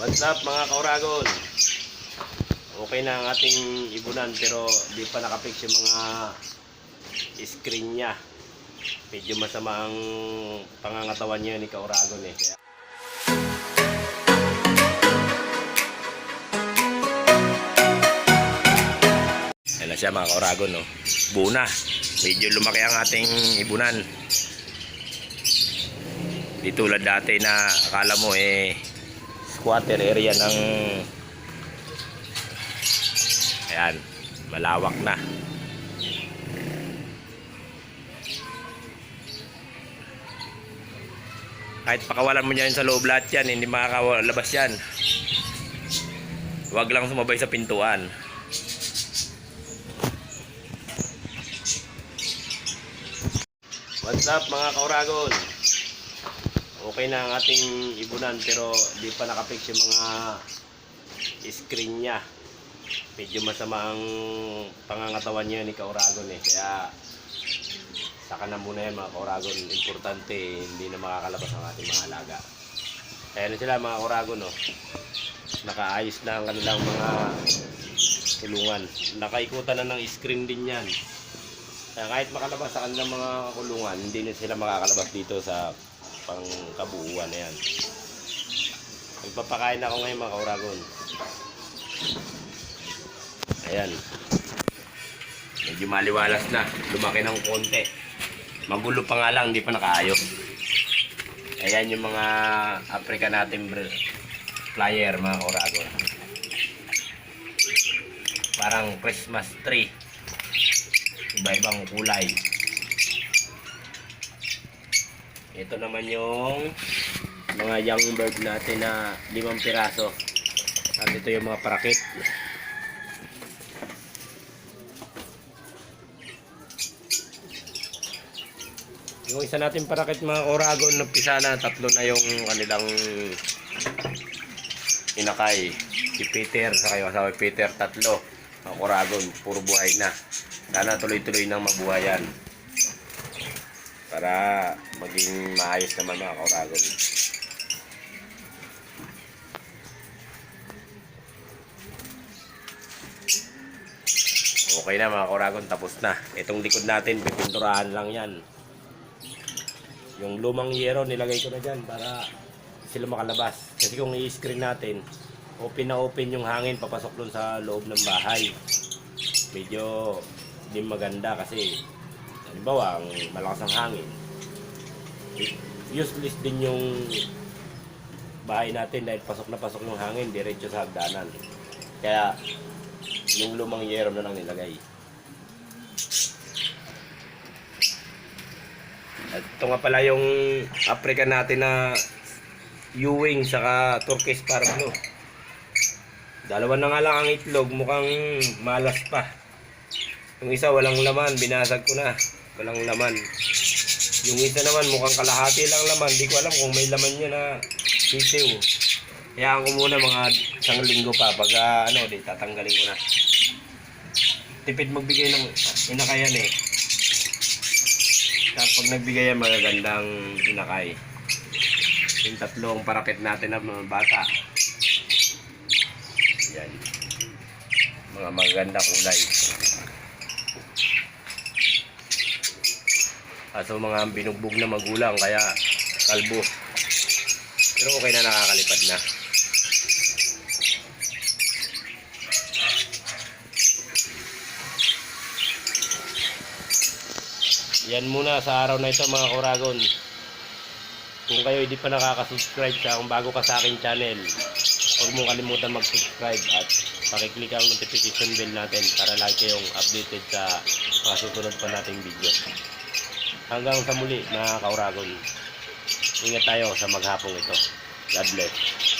What's up mga kauragon? Okay na ang ating ibunan pero di pa nakapix yung mga screen niya. Medyo masama ang pangangatawan niya ni kauragon eh. Kaya Yan na siya mga kauragon no. Buo na. Medyo lumaki ang ating ibunan. Di tulad dati na akala mo eh squatter area ng ayan malawak na. Kahit pakawalan mo yan sa loob lahat yan hindi makakalabas yan. Huwag lang sumabay sa pintuan. What's up mga kauragon? Okay na ang ating ibunan pero di pa nakapix yung mga screen niya. Medyo masama ang pangangatawan niya ni Kauragon eh. Kaya saka na muna yan mga Kauragon. Importante hindi na makakalabas ang ating mga alaga. Kaya na sila mga Kauragon no. Nakaayos na ang kanilang mga kulungan. Nakaikutan na ng screen din yan. Kaya kahit makalabas sa kanilang mga kulungan, hindi na sila makakalabas dito sa pangkabuuan na yan. Magpapakain ako ngayon mga kauragon. Ayan. Medyo maliwalas na. Lumaki ng konti. Magulo pa nga lang, hindi pa nakaayos. Ayan yung mga Africa natin flyer mga kauragon. Parang Christmas tree iba-ibang kulay. Ito naman yung mga young bird natin na limang piraso. At ito yung mga parakit. Yung isa natin parakit mga oragon na pisana, tatlo na yung kanilang inakay. Si Peter, sa kayo asawa Peter, tatlo. Mga oragon, puro buhay na. Sana tuloy-tuloy nang mabuhayan. Para maging maayos naman mga kauragon. Okay na mga kauragon, tapos na. Itong likod natin, pipinturahan lang yan. Yung lumang yero, nilagay ko na dyan para sila makalabas. Kasi kung i-screen natin, open na open yung hangin papasok dun sa loob ng bahay. Medyo hindi maganda kasi halimbawa ang malakas ang hangin useless din yung bahay natin dahil pasok na pasok ng hangin diretso sa hagdanan. Kaya yung lumang yero na lang nilagay. At ito nga pala yung Africa natin na Ewing saka Turkish Parbleu dalawa na nga lang ang itlog mukhang malas pa. Yung isa walang laman, binasag ko na. Walang laman. Yung isa naman mukhang kalahati lang laman. Di ko alam kung may laman niya na sisiw. Hayaan ko muna mga isang linggo pa. Pag ah, ano, di tatanggalin ko na. Tipid magbigay ng inakayan eh. Tapos pag nagbigay yan, magagandang inakay. Yung tatlong parakit natin na mga bata. Yan. Mga magaganda kulay. Aso mga binugbog na magulang kaya kalbo. Pero okay na nakakalipad na. Yan muna sa araw na ito mga Oragon. Kung kayo hindi pa nakaka-subscribe sa kung bago ka sa aking channel, huwag mong kalimutan mag-subscribe at pakiclick ang notification bell natin para lagi kayong updated sa mga susunod pa nating video. Hanggang sa muli mga kauragon. Ingat tayo sa maghapong ito. God bless.